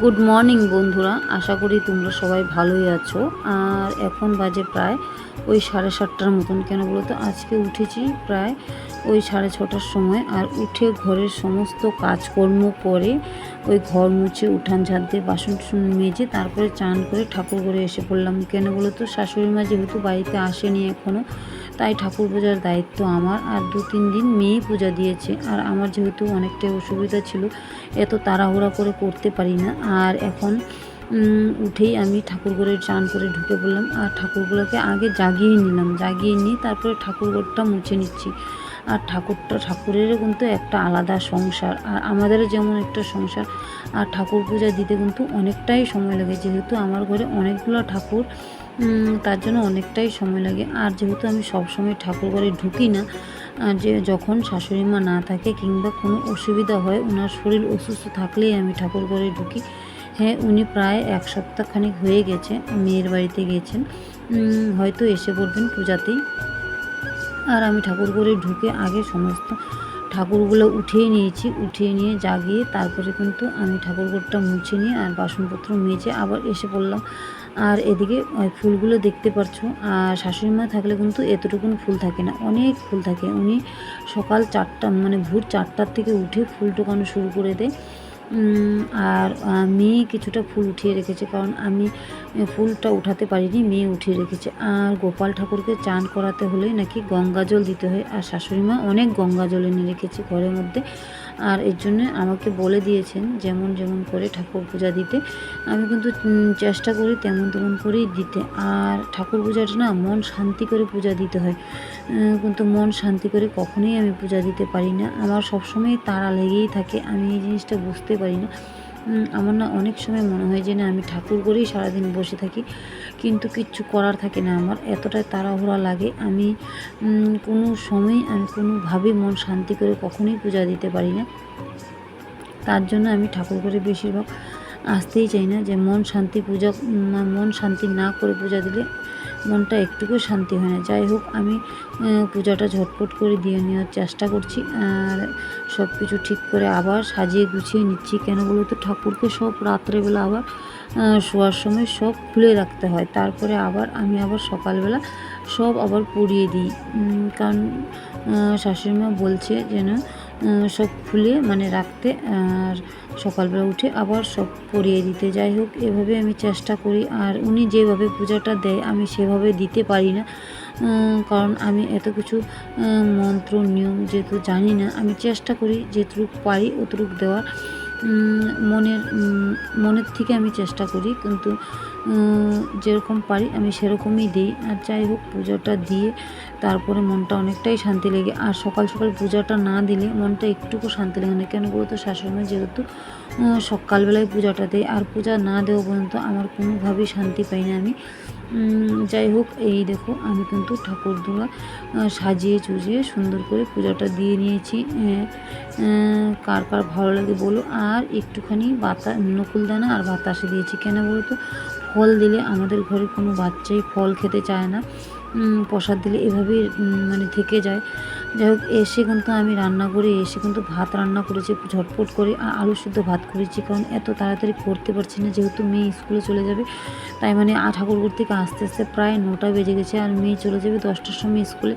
Good morning বন্ধুরা। আশা করি তোমরা সবাই ভালোই আছো। আর এখন বাজে প্রায় ওই সাড়ে সাতটার মতন, কেন বলো তো? আজকে উঠেছি প্রায় ওই সাড়ে ছটার সময়, আর উঠে ঘরের সমস্ত কাজকর্ম করে ওই ঘর মুছে উঠান ঝাড় দিয়ে বাসন মেজে তারপরে চান করে ঠাকুর ঘরে এসে পড়লাম। কেন বলো তো? শাশুড়ি মা যেহেতু বাড়িতে আসেনি এখনও তাই ঠাকুর পূজার দায়িত্ব আমার। আর দু তিন দিন মেয়ে পূজা দিয়েছে। আর আমার যেহেতু অনেকটাই অসুবিধা ছিল, এত তাড়াহুড়া করে করতে পারি না। আর এখন উঠেই আমি ঠাকুর ঘরে চান করে ঢুকে পড়লাম। আর ঠাকুরগুলোকে আগে জাগিয়ে নিলাম। জাগিয়ে নিয়ে তারপরে ঠাকুর ঘরটা মুছে নিচ্ছি। আর ঠাকুরটা, ঠাকুরেরও কিন্তু একটা আলাদা সংসার। আর আমাদেরও যেমন একটা সংসার, আর ঠাকুর পূজা দিতে কিন্তু অনেকটাই সময় লাগে। যেহেতু আমার ঘরে অনেকগুলো ঠাকুর তার জন্য অনেকটাই সময় লাগে। আর যেহেতু আমি সবসময় ঠাকুর ঘরে ঢুকি না যে যখন শাশুড়ি মা না থাকে কিংবা কোনো অসুবিধা হয় ওনার শরীর অসুস্থ থাকলেই আমি ঠাকুর ঘরে ঢুকি। হ্যাঁ উনি প্রায় এক সপ্তাহ খানিক হয়ে গেছে, মেয়ের বাড়িতে গেছেন। হয়তো এসে পড়বেন পূজাতেই। আর আমি ঠাকুর ঘরে ঢুকে আগে সমস্ত ঠাকুরগুলো উঠিয়ে নিয়েছি, উঠিয়ে নিয়ে জাগিয়ে তারপরে কিন্তু আমি ঠাকুরঘরটা মুছে নিয়ে আর বাসনপত্র মেজে আবার এসে পড়লাম। আর এদিকে ফুলগুলো দেখতে পাচ্ছ আর শাশুড়ি মা থাকলে কিন্তু এতটুকুন ফুল থাকে না। অনেক ফুল থাকে। উনি সকাল চারটা মানে ভোর চারটার থেকে উঠে ফুল টোকানো শুরু করে দেয়। আর মেয়ে কিছুটা ফুল উঠিয়ে রেখেছে। কারণ আমি ফুলটা উঠাতে পারিনি, মেয়ে উঠিয়ে রেখেছে। আর গোপাল ঠাকুরকে চান করাতে হলে নাকি গঙ্গা জল দিতে হয়। আর শাশুড়ি মা অনেক গঙ্গা জল এনে রেখেছে ঘরের মধ্যে। আর এর জন্য আমাকে বলে দিয়েছেন যেমন যেমন করে ঠাকুর পূজা দিতে। আমি কিন্তু চেষ্টা করি তেমন তেমন করেই দিতে। আর ঠাকুর পূজাটা না মন শান্তি করে পূজা দিতে হয়। কিন্তু মন শান্তি করে কখনোই আমি পূজা দিতে পারি না। আমার সবসময় তাড়া লেগেই থাকে, আমি এই জিনিসটা বুঝতে পারি না। আমার না অনেক সময় মনে হয় যে না আমি ঠাকুর করেই সারাদিন বসে থাকি। কিন্তু কিচ্ছু করার থাকে না আমার। এতটাই তাড়াহুড়া লাগে। আমি কোনো সময় আমি কোনোভাবেই মন শান্তি করে কখনোই পূজা দিতে পারি না। তার জন্য আমি ঠাকুর করে বেশিরভাগ আসতেই চাই না যে মন শান্তি পূজা মন শান্তি না করে পূজা দিলে মনটা একটুকু শান্তি হয় না। যাই হোক আমি পূজাটা ঝটপট করে দিয়ে নেওয়ার চেষ্টা করছি আর সব কিছু ঠিক করে আবার সাজিয়ে গুছিয়ে নিচ্ছি। কেন বলো তো? ঠাকুরকে সব রাত্রেবেলা আবার শোয়ার সময় সব খুলে রাখতে হয়। তারপরে আবার আমি আবার সকালবেলা সব আবার পুড়িয়ে দিই। কারণ আহ, শাশুড়ি মা বলছে যেন সব খুলে মানে রাখতে আর সকালবেলা উঠে আবার সব পরিয়ে দিতে। যাই হোক, এভাবে আমি চেষ্টা করি আর উনি যেভাবে পূজাটা দেয় আমি সেভাবে দিতে পারি না। কারণ আমি এত কিছু মন্ত্র, নিয়ম যেহেতু জানি না, আমি চেষ্টা করি যেটুকু পারি অতটুকু দেওয়ার। মনের মনের থেকে আমি চেষ্টা করি, কিন্তু যেরকম পারি আমি সেরকমই দিই। আর যাই হোক, পূজাটা দিয়ে তারপরে মনটা অনেকটাই শান্তি লেগে, আর সকাল সকাল পূজাটা না দিলে মনটা একটুকু শান্তি লাগে না। কেন বলতো? শাশুড়ি যেহেতু সকালবেলায় পূজাটা দেয়, আর পূজা না দেওয়া পর্যন্ত আমার কোনোভাবেই শান্তি পাই না আমি। যাই হোক, এই দেখো, আমি কিন্তু ঠাকুর দুয়া সাজিয়ে চুজিয়ে সুন্দর করে পূজাটা দিয়ে নিয়েছি। কার কার ভালো লাগে বলো। আর একটুখানি বাতা, নকুলদানা আর বাতাসে দিয়েছি। কেন বলতো? ফল দিলে আমাদের ঘরে কোনো বাচ্চাই ফল খেতে চায় না। প্রসাদ দিলে এভাবেই মানে থেকে যায়। যাই হোক, এসে কিন্তু আমি রান্না করে, এসে কিন্তু ভাত রান্না করেছি, ঝটপট করে আলু সিদ্ধ ভাত করেছি, কারণ এত তাড়াতাড়ি করতে পারছি না, যেহেতু মেয়ে স্কুলে চলে যাবে, তাই মানে আ, ঠাকুরঘর থেকে আস্তে আস্তে প্রায় নটা বেজে গেছে, আর মেয়ে চলে যাবে দশটার সময় স্কুলে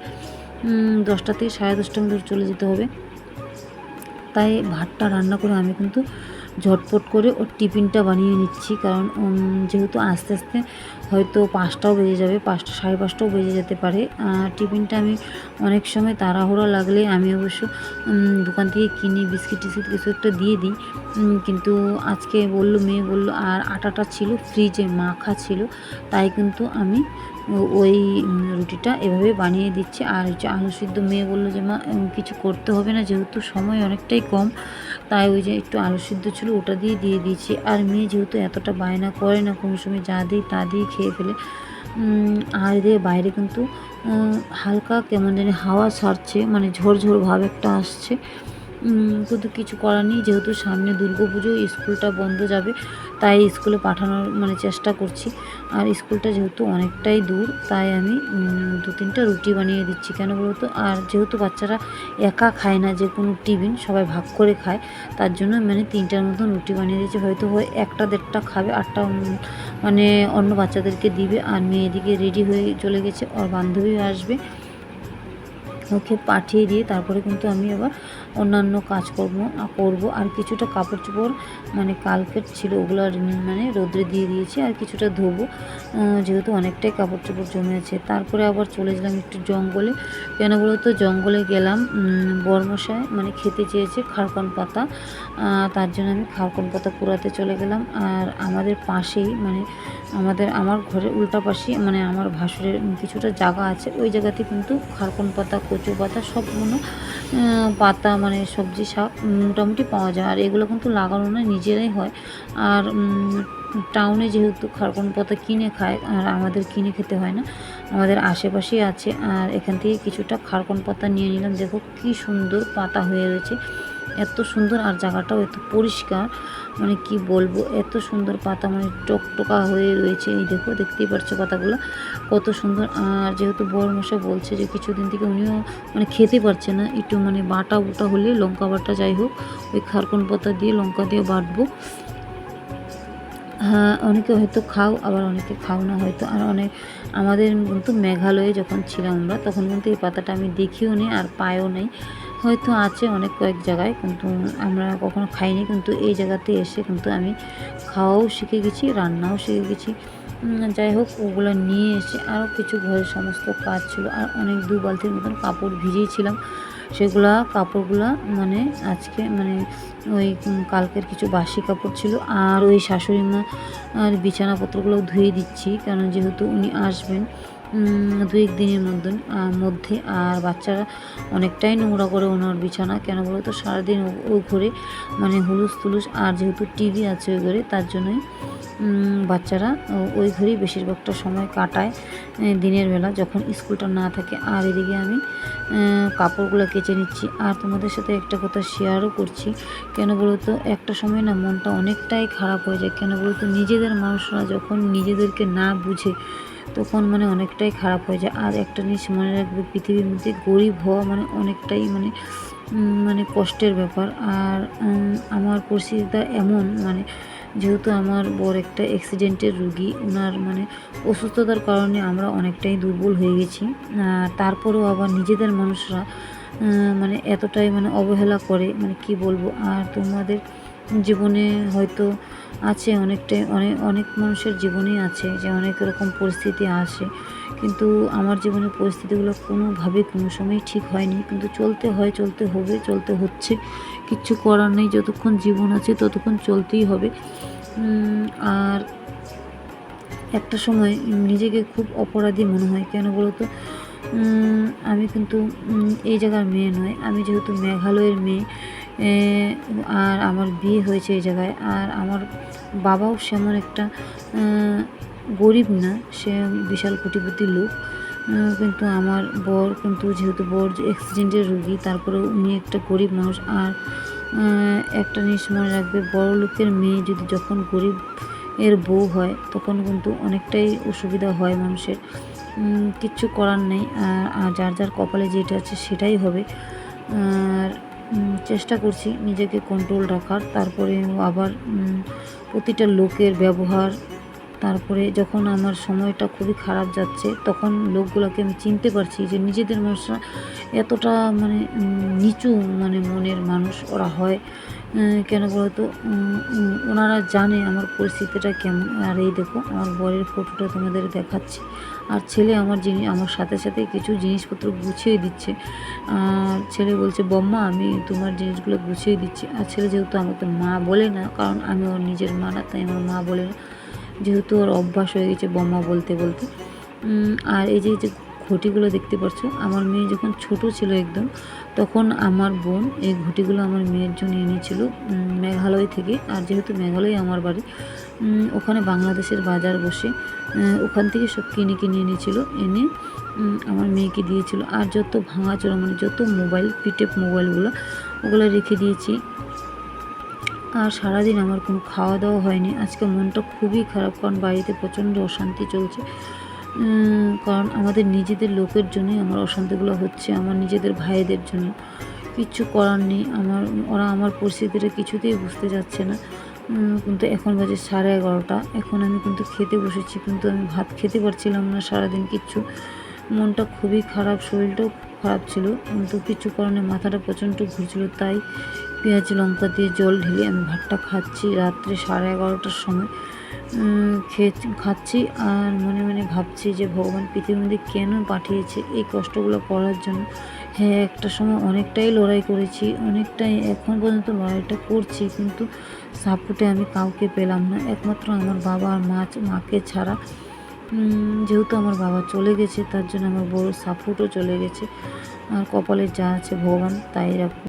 দশটা থেকে সাড়ে দশটার মধ্যে চলে যেতে হবে। তাই ভাতটা রান্না করে আমি কিন্তু ঝটপট করে ওর টিফিনটা বানিয়ে নিচ্ছি, কারণ যেহেতু আস্তে আস্তে হয়তো পাঁচটাও বেজে যাবে, পাঁচটা সাড়ে পাঁচটাও বেজে যেতে পারে। টিফিনটা আমি অনেক সময় তাড়াহুড়ো লাগলে আমি অবশ্য দোকান থেকে কিনি বিস্কিট টিস্কিট কিছু একটা দিয়ে দিই। কিন্তু আজকে বলল, মেয়ে বলল, আর আটাটা ছিল, ফ্রিজে মাখা ছিল, তাই কিন্তু আমি ওই রুটিটা এভাবে বানিয়ে দিচ্ছি। আর হচ্ছে আলু সিদ্ধ, মেয়ে বলল যে, মা কিছু করতে হবে না, যেহেতু সময় অনেকটাই কম। তাই ওই যে একটু আলু সিদ্ধ ছিল, ওটা দিয়ে দিয়ে দিয়েছি। আর মেয়ে যেহেতু এতটা বায়না করে না, কোনো সময় যা দিই তা দিয়ে খেয়ে ফেলে। আর দিয়ে বাইরে কিন্তু হালকা কেমন জানি হাওয়া সারছে মানে ঝোর ঝোর ভাব একটা আসছে। কিন্তু কিছু করার নেই, যেহেতু সামনে দুর্গা পুজো স্কুলটা বন্ধ যাবে, তাই স্কুলে পাঠানোর মানে চেষ্টা করছি। আর স্কুলটা যেহেতু অনেকটাই দূর, তাই আমি দু তিনটা রুটি বানিয়ে দিচ্ছি। কেন বলতো আর যেহেতু বাচ্চারা একা খায় না, যে কোনো টিফিন, সবাই ভাগ করে খায়, তার জন্য মানে তিনটার মতন রুটি বানিয়ে দিয়েছি। হয়তো হয় একটা দেড়টা খাবে, আটটা মানে অন্য বাচ্চাদেরকে দিবে। আর মেয়ে এদিকে রেডি হয়ে চলে গেছে, ওর বান্ধবী আসবে, ওকে পাঠিয়ে দিয়ে তারপরে কিন্তু আমি আবার অন্যান্য কাজকর্ম করব। আর কিছুটা কাপড় চোপড় মানে কালকের ছিল ওগুলো মানে রোদ্রে দিয়ে দিয়েছি আর কিছুটা ধোবো। যেহেতু অনেকটাই কাপড় চোপড় জমে আছে। তারপরে আবার চলে গেলাম একটু জঙ্গলে। কেন বলতো? জঙ্গলে গেলাম বর্মশায় মানে খেতে চেয়েছে খারকন পাতা। তার জন্য আমি খারকন পাতা কুড়াতে চলে গেলাম। আর আমাদের পাশেই মানে আমাদের আমার ঘরের উল্টা পাশে মানে আমার ভাসুরের কিছুটা জায়গা আছে। ওই জায়গাতে কিন্তু খারকন পাতা কচু পাতা সবগুলো আহ, পাতা মানে সবজি শাক মোটামুটি পাওয়া যায়। আর এগুলো কিন্তু লাগানো না নিজেরাই হয়। আর টাউনে যেহেতু খারকন পাতা কিনে খায়, আর আমাদের কিনে খেতে হয় না, আমাদের আশেপাশেই আছে। আর এখান থেকে কিছুটা খারকন পাতা নিয়ে নিলাম। দেখো কি সুন্দর পাতা হয়ে রয়েছে। এত সুন্দর আর জায়গাটাও এত পরিষ্কার। মানে কি বলব, এত সুন্দর পাতা মানে টকটকা হয়ে রয়েছে। এই দেখো, দেখতেই পাচ্ছ পাতাগুলো? কত সুন্দর। আর যেহেতু বড় মশা বলছে যে কিছুদিন থেকে উনিও মানে খেতে পারছে না, একটু মানে বাটা বুটা হলে লঙ্কা বাটা যাই হোক, ওই খারকন পাতা দিয়ে লঙ্কা দিয়ে বাটবো। হ্যাঁ অনেকে হয়তো খাও, আবার অনেকে খাও না হয়তো। আর অনেক, আমাদের কিন্তু মেঘালয়ে যখন ছিলাম আমরা, তখন কিন্তু এই পাতাটা আমি দেখিও নি আর পাইও নাই। হয়তো আছে অনেক কয়েক জায়গায়, কিন্তু আমরা কখনো খাইনি। কিন্তু এই জায়গাতে এসে কিন্তু আমি খাওয়াও শিখে গেছি, রান্নাও শিখে গেছি। যাই হোক, ওগুলো নিয়ে এসে আরও কিছু ঘরের সমস্ত কাজ ছিল। আর অনেক দু বালতির মতন কাপড় ভিজিয়েছিলাম। সেগুলা কাপড়গুলা মানে আজকে মানে ওই কালকের কিছু বাসি কাপড় ছিল। আর ওই শাশুড়ি মা আর বিছানাপত্রগুলো ধুয়ে দিচ্ছি কারণ যেহেতু উনি আসবেন দু এক দিনের মধ্যে মধ্যে, আর বাচ্চারা অনেকটাই নোংরা করে ওনার বিছানা। কেন বলো তো, সারাদিন ও- ঘরে মানে হুলুস তুলুস, আর যেহেতু টিভি আছে ওই ঘরে, তার জন্যই বাচ্চারা ওই ঘরেই বেশিরভাগটা সময় কাটায় দিনের বেলা। যখন স্কুলটা না থাকে, আর এদিকে আমি কাপড়গুলো কেচে নিচ্ছি। আর তোমাদের সাথে একটা কথা শেয়ারও করছি। কেন বলো তো, একটা সময় না মনটা অনেকটাই খারাপ হয়ে যায়। কেন বলো তো, নিজেদের মানুষরা যখন নিজেদেরকে না বুঝে তখন মানে অনেকটাই খারাপ হয়ে যায়। আর একটা জিনিস মনে রাখবে, পৃথিবীর মধ্যে গরিব হওয়া মানে অনেকটাই মানে মানে কষ্টের ব্যাপার। আর আমার পরিস্থিতিটা এমন মানে যেহেতু আমার বর একটা অ্যাক্সিডেন্টের রুগী ওনার মানে অসুস্থতার কারণে আমরা অনেকটাই দুর্বল হয়ে গেছি। তারপরেও আবার নিজেদের মানুষরা মানে এতটাই মানে অবহেলা করে মানে কি বলব? আর তোমাদের জীবনে হয়তো আছে অনেকটাই অনেক অনেক মানুষের জীবনেই আছে যে অনেক রকম পরিস্থিতি আসে। কিন্তু আমার জীবনের পরিস্থিতিগুলো কোনোভাবে কোনো সময় ঠিক হয়নি। কিন্তু চলতে হয়, চলতে হবে, চলতে হচ্ছে। কিচ্ছু করার নেই, যতক্ষণ জীবন আছে ততক্ষণ চলতেই হবে। আর একটা সময় নিজেকে খুব অপরাধী মনে হয়। কেন বলো তো আমি কিন্তু এই জায়গার মেয়ে নয়। আমি যেহেতু মেঘালয়ের মেয়ে আর আমার বিয়ে হয়েছে এই জায়গায়। আর আমার বাবাও সেমন একটা গরিব না, সে বিশাল কোটিপতি লোক। কিন্তু আমার বর কিন্তু যেহেতু বর অ্যাক্সিডেন্টের রুগী তারপরে উনি একটা গরিব মানুষ। আর একটা জিনিস মনে রাখবে, বড় লোকের মেয়ে যদি যখন গরিব এর বউ হয়, তখন কিন্তু অনেকটাই অসুবিধা হয় মানুষের। কিচ্ছু করার নেই। আর যার যার কপালে যেটা আছে সেটাই হবে। আর চেষ্টা করছি নিজেকে কন্ট্রোল রাখার। তারপরে আবার প্রতিটা লোকের ব্যবহার, তারপরে যখন আমার সময়টা খুবই খারাপ যাচ্ছে, তখন লোকগুলোকে আমি চিনতে পারছি যে নিজেদের মানুষরা এতটা মানে নিচু মানে মনের মানুষ ওরা হয়। কেন বলতো? ওনারা জানে আমার পরিস্থিতিটা কেমন। আর এই দেখো, আমার বরের ফটোটা তোমাদের দেখাচ্ছি। আর ছেলে আমার জিনিস, আমার সাথে সাথে কিছু জিনিসপত্র গুছিয়ে দিচ্ছে। আর ছেলে বলছে, বম্মা, আমি তোমার জিনিসগুলো গুছিয়ে দিচ্ছি। আর ছেলে যেহেতু আমাকে মা বলে না, কারণ আমি ওর নিজের মা না, তাই আমার মা বলে না। যেহেতু ওর অভ্যাস হয়ে গেছে বম্মা বলতে বলতে। আর এই যে ঘটিগুলো দেখতে পাচ্ছ আমার মেয়ে যখন ছোট ছিল একদম, তখন আমার বোন এই ঘটিগুলো আমার মেয়ের জন্য এনেছিল মেঘালয় থেকে। আর যেহেতু মেঘালয় আমার বাড়ি ওখানে বাংলাদেশের বাজার বসে ওখান থেকে সব কিনে কিনে এনেছিল, এনে আমার মেয়েকে দিয়েছিল। আর যত ভাঙা ভাঙাচোরা মানে যত মোবাইল পিটেপ মোবাইলগুলো, ওগুলো রেখে দিয়েছি। আর সারাদিন আমার কোনো খাওয়া দাওয়া হয়নি। আজকে মনটা খুবই খারাপ, কারণ বাড়িতে প্রচণ্ড অশান্তি চলছে। কারণ আমাদের নিজেদের লোকের জন্যই আমার অশান্তিগুলো হচ্ছে, আমার নিজেদের ভাইদের জন্য। কিচ্ছু করার নেই, আমার, ওরা আমার পরিস্থিতিটা কিছুতেই বুঝতে যাচ্ছে না। কিন্তু এখন বাজে সাড়ে এগারোটা, এখন আমি কিন্তু খেতে বসেছি, কিন্তু আমি ভাত খেতে পারছিলাম না সারাদিন কিচ্ছু। মনটা খুবই খারাপ, শরীরটাও খারাপ ছিল, কিন্তু কিছু কারণে মাথাটা প্রচণ্ড ঘুরছিল, তাই পেঁয়াজ, লঙ্কা দিয়ে জল ঢেলে আমি ভাতটা খাচ্ছি রাত্রে সাড়ে এগারোটার সময়। খেয়ে খাচ্ছি আর মনে মনে ভাবছি যে ভগবান পৃথিবীর মধ্যে কেন পাঠিয়েছে এই কষ্টগুলো করার জন্য। হ্যাঁ একটা সময় অনেকটাই লড়াই করেছি, অনেকটাই এখন পর্যন্ত লড়াইটা করছি কিন্তু সাপোর্টে আমি কাউকে পেলাম না। একমাত্র আমার বাবা আর মা মাকে ছাড়া। যেহেতু আমার বাবা চলে গেছে, তার জন্য আমার বড় সাপোর্টও চলে গেছে। আর কপালে যা আছে ভগবান তাই রাখুন